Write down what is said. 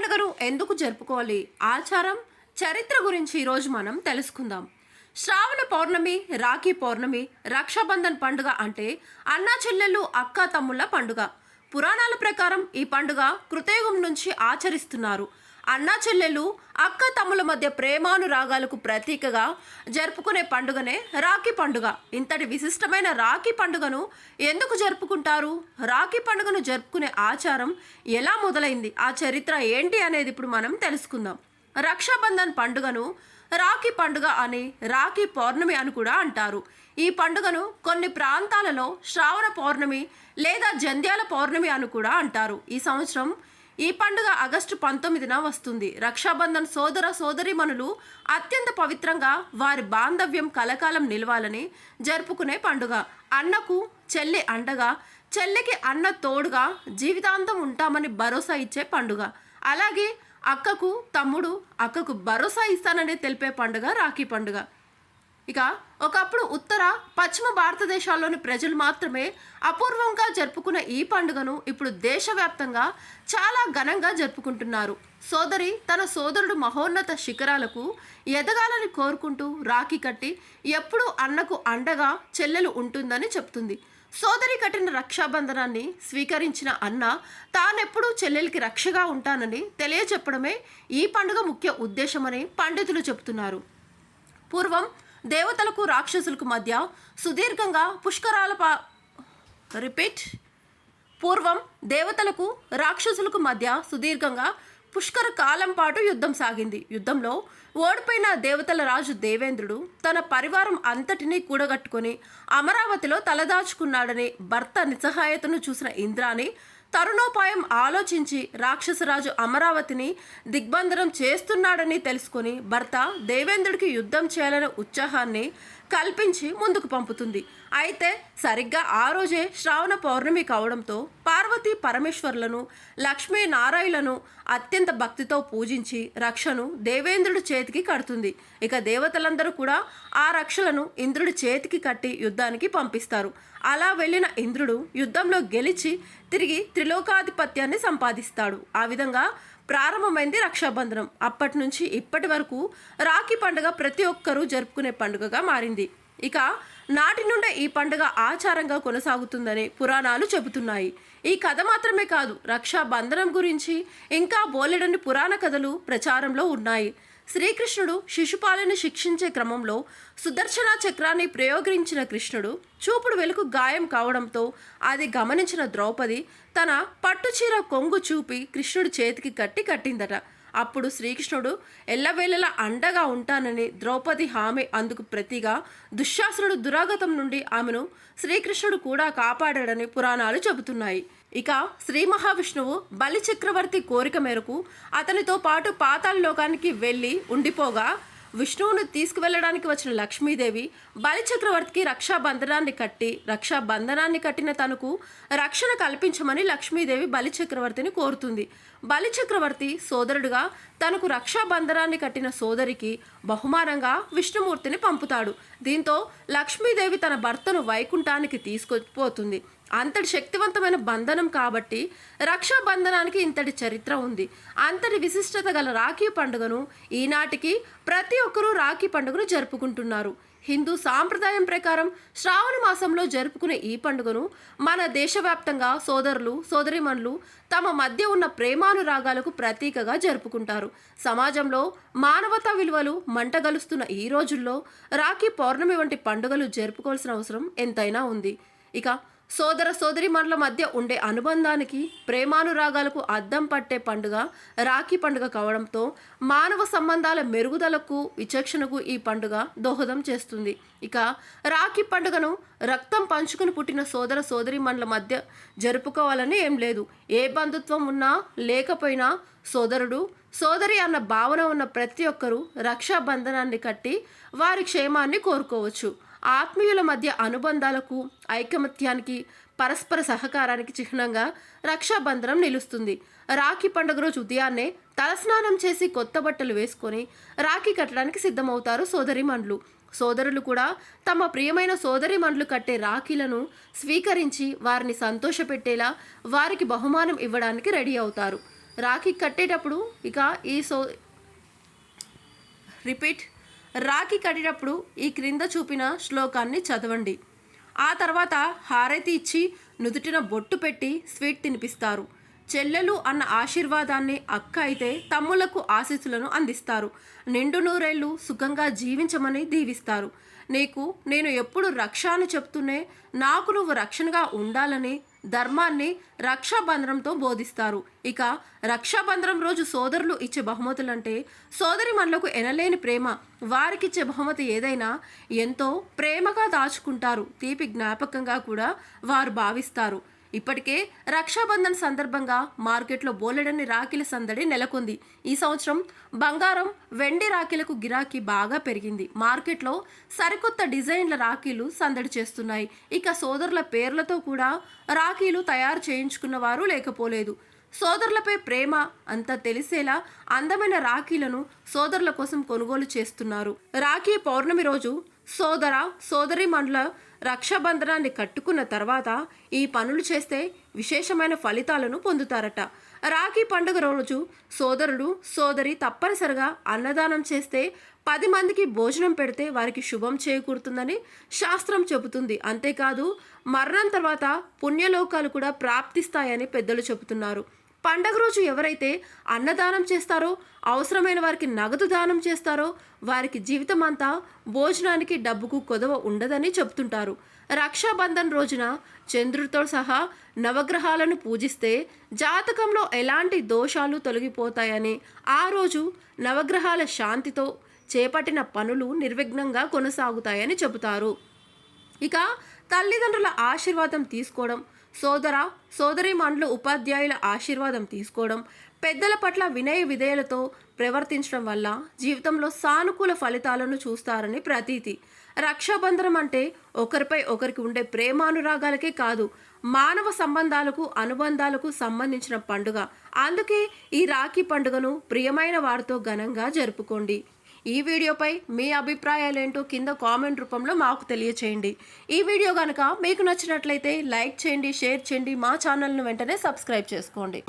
పండుగను ఎందుకు జరుపుకోవాలి? ఆచారం చరిత్ర గురించి ఈరోజు మనం తెలుసుకుందాం. శ్రావణ పౌర్ణమి రాఖీ పౌర్ణమి రక్షాబంధన్ పండుగ అంటే అన్నా చెల్లెళ్ళు అక్క తమ్ముళ్ళ పండుగ. పురాణాల ప్రకారం ఈ పండుగ కృతయుగం నుంచి ఆచరిస్తున్నారు. అన్నా చెల్లెలు అక్క తమ్ముల మధ్య ప్రేమానురాగాలకు ప్రతీకగా జరుపుకునే పండుగనే రాఖీ పండుగ. ఇంతటి విశిష్టమైన రాఖీ పండుగను ఎందుకు జరుపుకుంటారు? రాఖీ పండుగను జరుపుకునే ఆచారం ఎలా మొదలైంది? ఆ చరిత్ర ఏంటి అనేది ఇప్పుడు మనం తెలుసుకుందాం. రక్షాబంధన్ పండుగను రాఖీ పండుగ అని రాఖీ పౌర్ణమి అని కూడా అంటారు. ఈ పండుగను కొన్ని ప్రాంతాలలో శ్రావణ పౌర్ణమి లేదా జంధ్యాల పౌర్ణమి అని కూడా అంటారు. ఈ సంవత్సరం ఈ పండుగ ఆగస్టు పంతొమ్మిదిన వస్తుంది. రక్షాబంధన్ సోదర సోదరిమణులు అత్యంత పవిత్రంగా వారి బాంధవ్యం కలకాలం నిలవాలని జరుపుకునే పండుగ. అన్నకు చెల్లి అండగా చెల్లికి అన్న తోడుగా జీవితాంతం ఉంటామని భరోసా ఇచ్చే పండుగ. అలాగే అక్కకు తమ్ముడు అక్కకు భరోసా ఇస్తానని తెలిపే పండుగ రాఖీ పండుగ. ఇక ఒకప్పుడు ఉత్తర పశ్చిమ భారతదేశాల్లోని ప్రజలు మాత్రమే అపూర్వంగా జరుపుకున్న ఈ పండుగను ఇప్పుడు దేశవ్యాప్తంగా చాలా ఘనంగా జరుపుకుంటున్నారు. సోదరి తన సోదరుడు మహోన్నత శిఖరాలకు ఎదగాలని కోరుకుంటూ రాఖీ కట్టి ఎప్పుడూ అన్నకు అండగా చెల్లెలు ఉంటుందని చెప్తుంది. సోదరి కట్టిన రక్షాబంధనాన్ని స్వీకరించిన అన్న తానెప్పుడూ చెల్లెలికి రక్షగా ఉంటానని తెలియచెప్పడమే ఈ పండుగ ముఖ్య ఉద్దేశమని పండితులు చెబుతున్నారు. పూర్వం దేవతలకు రాక్షసులకు మధ్య సుదీర్ఘంగా పుష్కరాల పా రిపీట్. పూర్వం దేవతలకు రాక్షసులకు మధ్య సుదీర్ఘంగా పుష్కర కాలం పాటు యుద్ధం సాగింది. యుద్ధంలో ఓడిపోయిన దేవతల రాజు దేవేంద్రుడు తన పరివారం అంతటినీ కూడగట్టుకొని అమరావతిలో తలదాచుకున్నాడని భర్త నిస్సహాయతను చూసిన ఇంద్రాని తరుణోపాయం ఆలోచించి రాక్షసరాజు అమరావతిని దిగ్బంధనం చేస్తున్నాడని తెలుసుకుని భర్త దేవేంద్రుడికి యుద్ధం చేయాలనే ఉత్సాహాన్ని కల్పించి ముందుకు పంపుతుంది. అయితే సరిగ్గా ఆ రోజే శ్రావణ పౌర్ణమి కావడంతో పార్వతీ పరమేశ్వర్లను లక్ష్మీ నారాయణను అత్యంత భక్తితో పూజించి రక్షను దేవేంద్రుడి చేతికి కడుతుంది. ఇక దేవతలందరూ కూడా ఆ రక్షలను ఇంద్రుడి చేతికి కట్టి యుద్ధానికి పంపిస్తారు. అలా వెళ్ళిన ఇంద్రుడు యుద్ధంలో గెలిచి తిరిగి త్రిలోకాధిపత్యాన్ని సంపాదిస్తాడు. ఆ విధంగా ప్రారంభమైంది రక్షాబంధనం. అప్పటి నుంచి ఇప్పటి వరకు రాఖీ పండుగ ప్రతి ఒక్కరూ జరుపుకునే పండుగగా మారింది. ఇక నాటి నుండే ఈ పండుగ ఆచారంగా కొనసాగుతుందని పురాణాలు చెబుతున్నాయి. ఈ కథ మాత్రమే కాదు రక్షాబంధనం గురించి ఇంకా బోలెడని పురాణ కథలు ప్రచారంలో ఉన్నాయి. శ్రీకృష్ణుడు శిశుపాలని శిక్షించే క్రమంలో సుదర్శన చక్రాన్ని ప్రయోగించిన కృష్ణుడు చూపుడు వెలుగు గాయం కావడంతో అది గమనించిన ద్రౌపది తన పట్టుచీర కొంగు చూపి కృష్ణుడి చేతికి కట్టి కట్టిందట. అప్పుడు శ్రీకృష్ణుడు ఎల్లవేళలా అండగా ఉంటానని ద్రౌపది హామీ అందుకు ప్రతిగా దుశ్శాసనుడు దురాగతం నుండి ఆమెను శ్రీకృష్ణుడు కూడా కాపాడాడని పురాణాలు చెబుతున్నాయి. ఇక శ్రీ మహావిష్ణువు బలి చక్రవర్తి కోరిక మేరకు అతనితో పాటు పాతాళలోకానికి వెళ్ళి ఉండిపోగా విష్ణువును తీసుకువెళ్ళడానికి వచ్చిన లక్ష్మీదేవి బలిచక్రవర్తికి రక్షాబంధనాన్ని కట్టి రక్షాబంధనాన్ని కట్టిన తనకు రక్షణ కల్పించమని లక్ష్మీదేవి బలి చక్రవర్తిని కోరుతుంది. బలిచక్రవర్తి సోదరుడుగా తనకు రక్షాబంధనాన్ని కట్టిన సోదరికి బహుమానంగా విష్ణుమూర్తిని పంపుతాడు. దీంతో లక్ష్మీదేవి తన భర్తను వైకుంఠానికి తీసుకుపోతుంది. అంతటి శక్తివంతమైన బంధనం కాబట్టి రక్షాబంధనానికి ఇంతటి చరిత్ర ఉంది. అంతటి విశిష్టత గల రాఖీ పండుగను ఈనాటికి ప్రతి ఒక్కరూ రాఖీ పండుగను జరుపుకుంటున్నారు. హిందూ సాంప్రదాయం ప్రకారం శ్రావణ మాసంలో జరుపుకునే ఈ పండుగను మన దేశవ్యాప్తంగా సోదరులు సోదరిమణులు తమ మధ్య ఉన్న ప్రేమానురాగాలకు ప్రతీకగా జరుపుకుంటారు. సమాజంలో మానవతా విలువలు మంటగలుస్తున్న ఈ రోజుల్లో రాఖీ పౌర్ణమి వంటి పండుగలు జరుపుకోవాల్సిన అవసరం ఎంతైనా ఉంది. ఇక సోదర సోదరిమణుల మధ్య ఉండే అనుబంధానికి ప్రేమానురాగాలకు అద్దం పట్టే పండుగ రాఖీ పండుగ కావడంతో మానవ సంబంధాల మెరుగుదలకు విచక్షణకు ఈ పండుగ దోహదం చేస్తుంది. ఇక రాఖీ పండుగను రక్తం పంచుకుని పుట్టిన సోదర సోదరిమణుల మధ్య జరుపుకోవాలని ఏం లేదు. ఏ బంధుత్వం ఉన్నా లేకపోయినా సోదరుడు సోదరి అన్న భావన ఉన్న ప్రతి ఒక్కరూ రక్షాబంధనాన్ని కట్టి వారి క్షేమాన్ని కోరుకోవచ్చు. ఆత్మీయుల మధ్య అనుబంధాలకు ఐకమత్యానికి పరస్పర సహకారానికి చిహ్నంగా రక్షాబంధనం నిలుస్తుంది. రాఖీ పండుగ రోజు ఉదయాన్నే తలస్నానం చేసి కొత్త బట్టలు వేసుకొని రాఖీ కట్టడానికి సిద్ధమవుతారు సోదరిమణులు సోదరులు కూడా తమ ప్రియమైన సోదరిమణులు కట్టే రాఖీలను స్వీకరించి వారిని సంతోషపెట్టేలా వారికి బహుమానం ఇవ్వడానికి రెడీ అవుతారు. రాఖీ కట్టేటప్పుడు ఇక ఈ సో రిపీట్. రాఖీ కడినప్పుడు ఈ క్రింద చూపిన శ్లోకాన్ని చదవండి. ఆ తర్వాత హారతి ఇచ్చి నుదుటిన బొట్టు పెట్టి స్వీట్ తినిపిస్తారు. చెల్లెలు అన్న ఆశీర్వాదాన్ని అక్క అయితే తమ్ములకు ఆశీస్సులను అందిస్తారు. నిండు నూరేళ్ళు సుఖంగా జీవించమని దీవిస్తారు. నీకు నేను ఎప్పుడు రక్ష అని చెప్తూనే నాకు నువ్వు రక్షణగా ఉండాలని ధర్మాన్ని రక్షాబంధనంతో బోధిస్తారు. ఇక రక్షాబంధనం రోజు సోదరులు ఇచ్చే బహుమతులంటే సోదరి మనలకు ఎనలేని ప్రేమ వారికిచ్చే బహుమతి ఏదైనా ఎంతో ప్రేమగా దాచుకుంటారు. తీపి జ్ఞాపకంగా కూడా వారు భావిస్తారు. ఇప్పటికే రక్షాబంధన్ సందర్భంగా మార్కెట్లో బోలెడని రాఖీల సందడి నెలకొంది. ఈ సంవత్సరం బంగారం వెండి రాఖీలకు గిరాకీ బాగా పెరిగింది. మార్కెట్లో సరికొత్త డిజైన్ల రాఖీలు సందడి చేస్తున్నాయి. ఇక సోదరుల పేర్లతో కూడా రాఖీలు తయారు చేయించుకున్న వారు లేకపోలేదు. సోదరులపై ప్రేమ అంతా తెలిసేలా అందమైన రాఖీలను సోదరుల కోసం కొనుగోలు చేస్తున్నారు. రాఖీ పౌర్ణమి రోజు సోదర సోదరి మండల రక్షాబంధనాన్ని కట్టుకున్న తర్వాత ఈ పనులు చేస్తే విశేషమైన ఫలితాలను పొందుతారట. రాఖీ పండుగ రోజు సోదరుడు సోదరి తప్పనిసరిగా అన్నదానం చేస్తే పది మందికి భోజనం పెడితే వారికి శుభం చేకూరుతుందని శాస్త్రం చెబుతుంది. అంతేకాదు మరణం తర్వాత పుణ్యలోకాలు కూడా ప్రాప్తిస్తాయని పెద్దలు చెబుతున్నారు. పండగ రోజు ఎవరైతే అన్నదానం చేస్తారో అవసరమైన వారికి నగదు దానం చేస్తారో వారికి జీవితం అంతా భోజనానికి డబ్బుకు కొదవ ఉండదని చెప్తుంటారు రక్షాబంధన్ రోజున చంద్రుడితో సహా నవగ్రహాలను పూజిస్తే జాతకంలో ఎలాంటి దోషాలు తొలగిపోతాయని ఆ రోజు నవగ్రహాల శాంతితో చేపట్టిన పనులు నిర్విఘ్నంగా కొనసాగుతాయని చెబుతారు. ఇక తల్లిదండ్రుల ఆశీర్వాదం తీసుకోవడం సోదర సోదరిమణులు ఉపాధ్యాయుల ఆశీర్వాదం తీసుకోవడం పెద్దల పట్ల వినయ విధేయులతో ప్రవర్తించడం వల్ల జీవితంలో సానుకూల ఫలితాలను చూస్తారని ప్రతీతి. రక్షాబంధనం అంటే ఒకరిపై ఒకరికి ఉండే ప్రేమానురాగాలకే కాదు మానవ సంబంధాలకు అనుబంధాలకు సంబంధించిన పండుగ. అందుకే ఈ రాఖీ పండుగను ప్రియమైన వారితో ఘనంగా జరుపుకోండి. ఈ వీడియోపై మీ అభిప్రాయాలేంటో కింద కామెంట్ రూపంలో మాకు తెలియచేయండి. ఈ వీడియో కనుక మీకు నచ్చినట్లయితే లైక్ చేయండి షేర్ చేయండి మా ఛానల్ను వెంటనే సబ్స్క్రైబ్ చేసుకోండి.